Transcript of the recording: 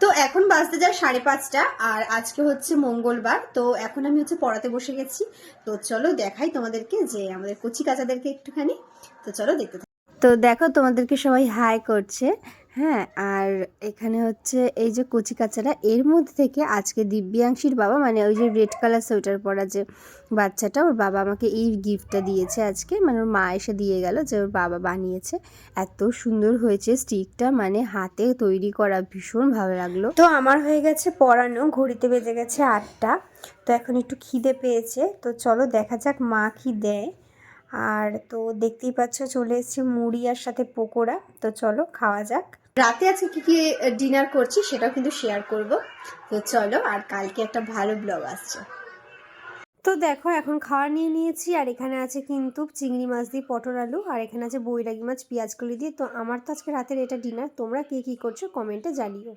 তো এখন বাজতে যায় সাড়ে পাঁচটা, আর আজকে হচ্ছে মঙ্গলবার, তো এখন আমি হচ্ছে পড়াতে বসে গেছি। তো চলো দেখাই তোমাদেরকে যে আমাদের কচি কাচাদেরকে একটুখানি। তো চলো দেখতে তো দেখো তোমাদেরকে সবাই হাই করছে। হ্যাঁ আর এখানে হচ্ছে এই যে কচি কাচারা এর মধ্যে থেকে আজকে দিব্যাংশীর বাবা মানে ওই যে রেড কালার সোয়েটার পরা যে বাচ্চাটা, ওর বাবা আমাকে এই গিফটটা দিয়েছে আজকে। মানে ওর মা এসে দিয়ে গেল যে ওর বাবা বানিয়েছে। এত সুন্দর হয়েছে স্টিকটা মানে হাতে তৈরি করা ভীষণ ভালো লাগল। তো আমার হয়ে গেছে পড়ানো ঘড়িতে বেজে গেছে আটটা। তো এখন একটু খিদে পেয়েছে, তো চলো দেখা যাক মা কি দেয়। আর তো দেখতেই পাচ্ছ চলে এসেছে মুড়ি আর সাথে পকোড়া, তো চলো খাওয়া যাক। রাতে আজকে কী কী ডিনার করছি সেটাও কিন্তু শেয়ার করব। তো চলো, আর কালকে একটা ভালো ব্লগ আসছে। তো দেখো, এখন খাওয়া নিয়ে নিয়েছি, আর এখানে আছে কিন্তু চিংড়ি মাছ দিয়ে পটল আলু, আর এখানে আছে বৈরাগী মাছ, পেঁয়াজ কলি দিয়ে। তো আমার তো আজকে রাতের এটা ডিনার তোমরা কে কী করছ কমেন্টে জানিও।